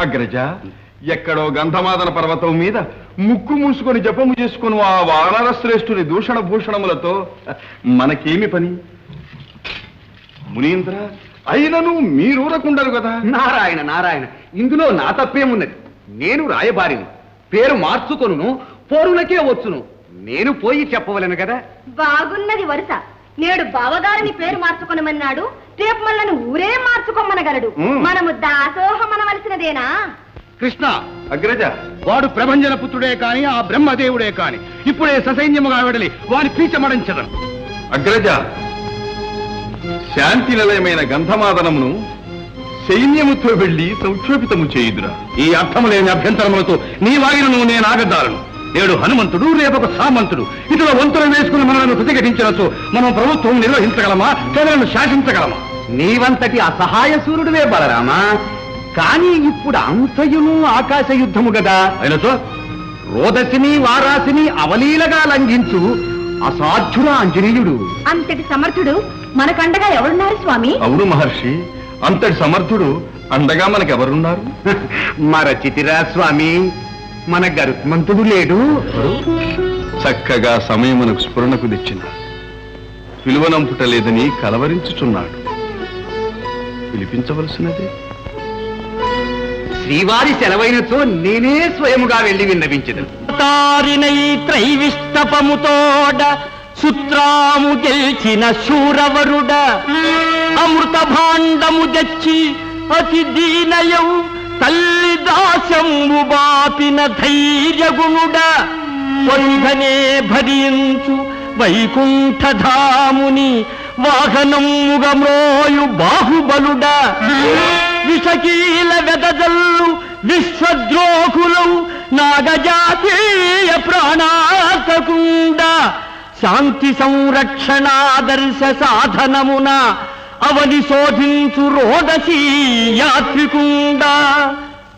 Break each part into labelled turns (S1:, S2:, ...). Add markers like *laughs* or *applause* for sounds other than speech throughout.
S1: అగ్రజ ఎక్కడో గంధమాదన పర్వతం మీద ముక్కు మూసుకొని జపము చేసుకుని ఆ వానర శ్రేష్ఠుని దూషణ భూషణములతో మనకేమి పని? మునీంద్ర అయినను మీరూరకుండరు కదా?
S2: నారాయణ నారాయణ ఇందులో నా తప్పేమున్నది? నేను రాయబారిని పేరు మార్చుకొను పోరులకే వచ్చును. నేను పోయి చెప్పవలను కదా?
S3: బాగున్నది వరుస. నేడు బావగారిని పేరు మార్చుకొనమన్నాడు రేపు మళ్ళను ఊరే మార్చుకోమనగలడు. మనము దాసోహమనవలసినదేనా
S2: కృష్ణ
S1: అగ్రజ
S2: వాడు ప్రభంజన పుత్రుడే కాని ఆ బ్రహ్మదేవుడే కాని ఇప్పుడే ససైన్యముగా వెడలి వారి పీచమడించదను
S1: అగ్రజ శాంతి నిలయమైన గంధమాదనమును సైన్యముతో వెళ్ళి సంక్షోభితము చేయుదురా.
S2: ఈ అర్థము లేని అభ్యంతరములతో నీ వాగినను నేను ఆగద్దాలను. నేడు హనుమంతుడు రేపొక సామంతుడు. ఇతర వంతులు వేసుకుని మనలను ప్రతిఘటించవచ్చు మనం ప్రభుత్వం నిర్వహించగలమా? ప్రజలను శాసించగలమా? నీవంతటి అసహాయ సూర్యుడివే బలరామా. కానీ ఇప్పుడు అంతయును ఆకాశ యుద్ధము గదా. అయినతో రోదసిని వారాసిని అవలీలగా లంఘించు అసాధ్యుల ఆంజనేయుడు
S3: అంతటి సమర్థుడు మనకండగా ఎవరున్నారు స్వామి?
S1: అవును మహర్షి అంతటి సమర్థుడు అండగా మనకెవరున్నారు? *laughs*
S2: మరచితిరా స్వామి మన గరుత్మంతుడు లేడు.
S1: చక్కగా సమయమునకు స్ఫురణకు తెచ్చిన. పిలువనంపుట లేదని కలవరించుచున్నాడు. పిలిపించవలసినదే?
S2: శ్రీవారి సెలవైనతో నేనే స్వయముగా వెళ్ళి విన్నవించదు
S4: తారినై త్రైవిష్టపముతోడ సుత్రాము గెల్చిన శూరవరుడ అమృత భాండము తెచ్చి అతి దీనయం తల్లి దాసము బాపిన ధైర్యగుణుడ వంధనే భరించు వైకుంఠధాముని వాహనముగ మ్రోయు బాహుబలుడ. విషకీల వెదజల్లు విశ్వద్రోహులు నాగజాతీయ ప్రాణార్థకుండ శాంతి సంరక్షణాదర్శ సాధనమున అవని శోధించు రోదసీ యాత్రికుండా.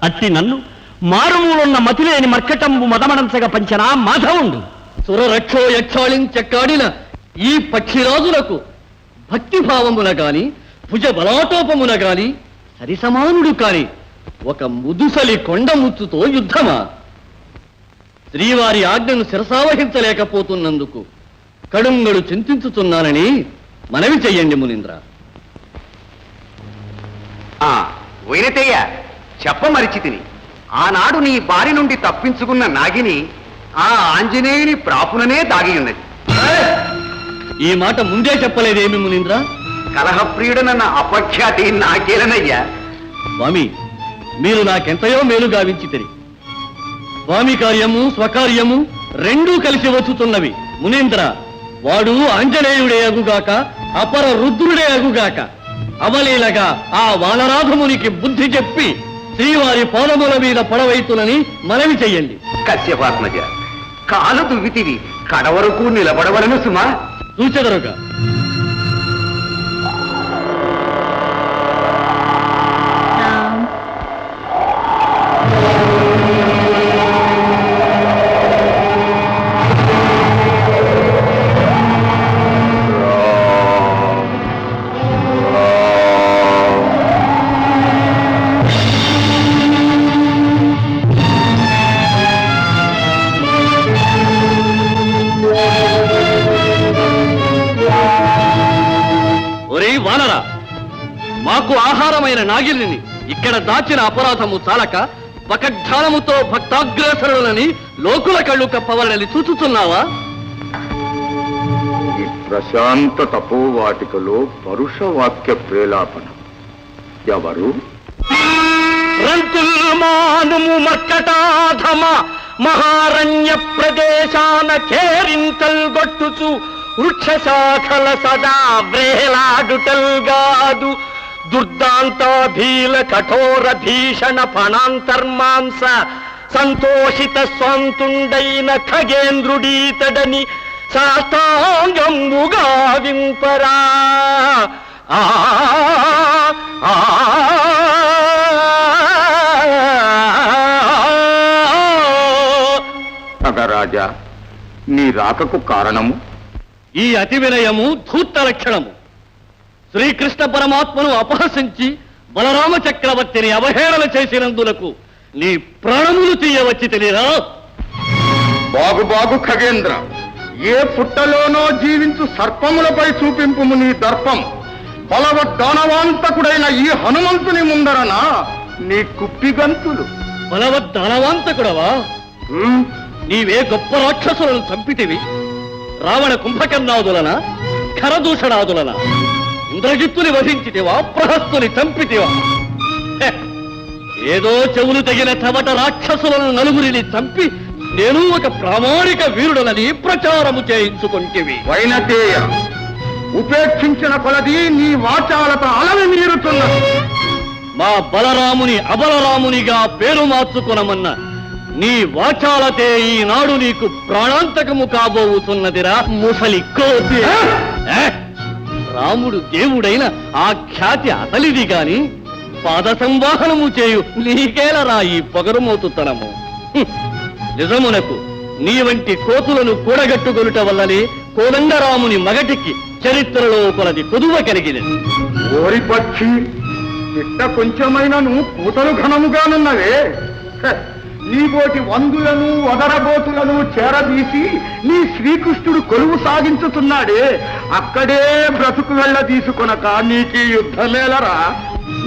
S4: అట్టి నన్ను మారుమూలున్న మతిలేని మర్కటంబు మదమడంచగ పంచనా మాధవుండు.
S5: సురరక్షో యక్షాళించక్కాడిన ఈ పక్షిరాజులకు భక్తిభావమున గాని భుజ బలాటోపమున గాని సరిసమానుడు కాని ఒక ముదుసలి కొండముచ్చుతో యుద్ధమా? శ్రీవారి ఆజ్ఞను శిరసావహించలేకపోతున్నందుకు కడుంగడు చింతించుతున్నానని మనవి చెయ్యండి మునీంద్ర
S2: ఆ వైనతయ్య చెప్పమరిచి తిని ఆనాడు నీ బారి నుండి తప్పించుకున్న నాగిని ఆ ఆంజనేయుని ప్రాపుననే దాగి ఉన్నది
S5: ఈ మాట ముందే చెప్పలేదేమి మునీంద్ర?
S2: కలహప్రియుడనన్న అపఖ్యాతి నాకేలనయ్యా
S5: స్వామి మీరు నాకెంతయో మేలు గావించితిరి స్వామి కార్యము స్వకార్యము రెండూ కలిసి వచ్చుతున్నవి. మునీంద్ర వాడు ఆంజనేయుడే అగుగాక అపర రుద్రుడే అగుగాక. అవలీలగా ఆ వానరాధమునికి బుద్ధి చెప్పి శ్రీవారి పాదముల మీద పడవైతునని మనవి చెయ్యండి.
S2: కశ్యపాత్మజ కాలు దువ్వితివి కడవరకు నిలబడవలను సుమా.
S5: చూచెదరుగా. ఆహారమైన నాగిల్ని ఇక్కడ దాచిన అపరాధము చాలక పకడ్డానముతో భక్తాగ్రేసరులని లోకుల కళ్ళు కప్పవాలని చూచుతున్నావా
S6: ఈ ప్రశాంత తపోవాటికలో పరుష వాక్య ప్రేలాపన. ఎవరు?
S4: రంతుల్మానుము మర్కటాధమ మహారణ్య ప్రదేశాన కేరింతల్ గొట్టుచు వృక్ష శాఖల సదా వ్రేలాడుటల్గాదు దుర్దాంతాభీల కఠోర భీషణ ఫణాంతర్మాంస సంతోషిత స్వంతుండైన ఖగేంద్రుడీతడని శాస్త్రాంగముగా వింపరా ఆ ఆ
S6: నీ రాకకు కారణము
S5: ఈ అతి వినయము ధూర్త లక్షణము శ్రీకృష్ణ పరమాత్మను అపహసించి బలరామ చక్రవర్తిని అవహేళన చేసినందులకు నీ ప్రాణములు తీయవచ్చి తెలియరా
S6: బాగు బాగు ఖగేంద్ర ఏ పుట్టలోనో జీవించు సర్పములపై చూపింపుము నీ దర్పం. బలవద్దానవాంతకుడైన ఈ హనుమంతుని ముందరనా నీ కుప్పిగంతులు
S5: బలవద్దనవాంతకుడవా?
S6: హ్మ్?
S5: నీవే గొప్ప రాక్షసులను చంపితివి. రావణ కుంభకర్ణాదులన? ఖరదూషణాదులన? ఇంద్రజిత్తుని వధించితివా ప్రహస్తుని చంపితివా! ఏదో చెవులు తగిన చవట రాక్షసులను నలుగురిని చంపి నేను ఒక ప్రామాణిక వీరుడనని ప్రచారము చేయించుకొంటివి
S6: వైనతేయ ఉపేక్షించిన కొలది నీ వాచాలత అలవి మీరుతున్నది
S5: మా బలరాముని అబలరామునిగా పేరు మార్చుకొనమన్న నీ వాచాలతే ఈనాడు నీకు ప్రాణాంతకము కాబోతున్నదిరా ముసలి కోతి? రాముడు దేవుడైన ఆ ఖ్యాతి అతలిది గాని పాద సంవాహనము చేయు నీకేలరా ఈ పొగరుమోతుతనము? నిజమునకు నీ వంటి కోతులను కూడగట్టుకొనుట వల్లనే కోదండరాముని మగటికి చరిత్రలో కొలది కొదువ కలిగినది.
S6: ఓరి పక్షి కొంచెమైన నువ్వు పూతలు ఘనముగానున్నవే. నీబోటి వందులను వదరబోతులను చేరదీసి నీ శ్రీకృష్ణుడు కొలువు సాగించుతున్నాడే అక్కడే బ్రతుకు వెళ్ళ తీసుకొనక నీకీ యుద్ధమేలరా?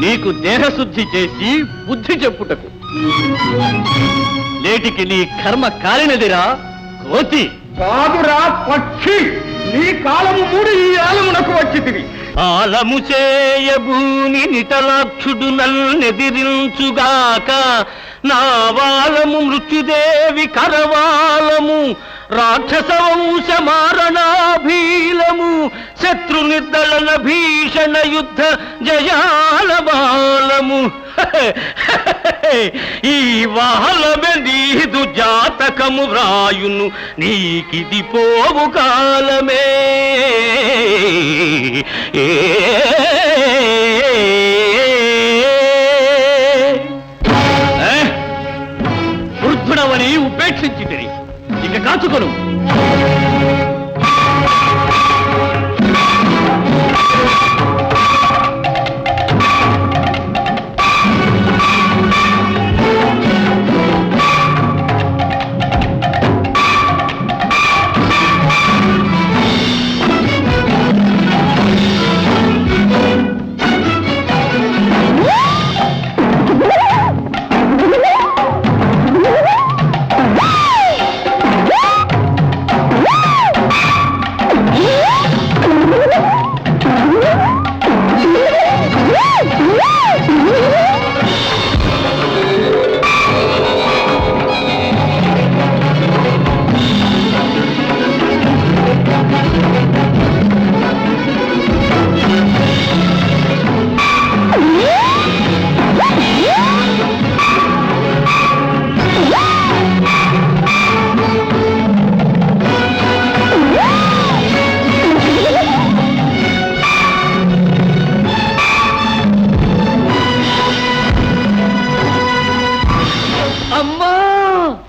S5: నీకు దేహశుద్ధి చేసి బుద్ధి చెప్పుటకు. నేటికి నీ కర్మ కాలినదిరా కోతి.
S6: కాదురా పక్షి నీ కాలము మూడు ఈ ఆలమునకు వచ్చితివి.
S4: ఆలము చేయభూని నిటలాక్షుడు నన్నెదిరించుగాక నావాలము మృత్యుదేవి కరవాలము రాక్షస వంశ మారణాభీలము శత్రు నిర్దళన భీషణ యుద్ధ జయాల బాలము *laughs* ఈ వాహలమే నీదు జాతకము వ్రాయును నీకిది పోవు కాలమే
S5: ఏ? వృద్ధుడవని ఉపేక్షించి ఇక కాచుకొను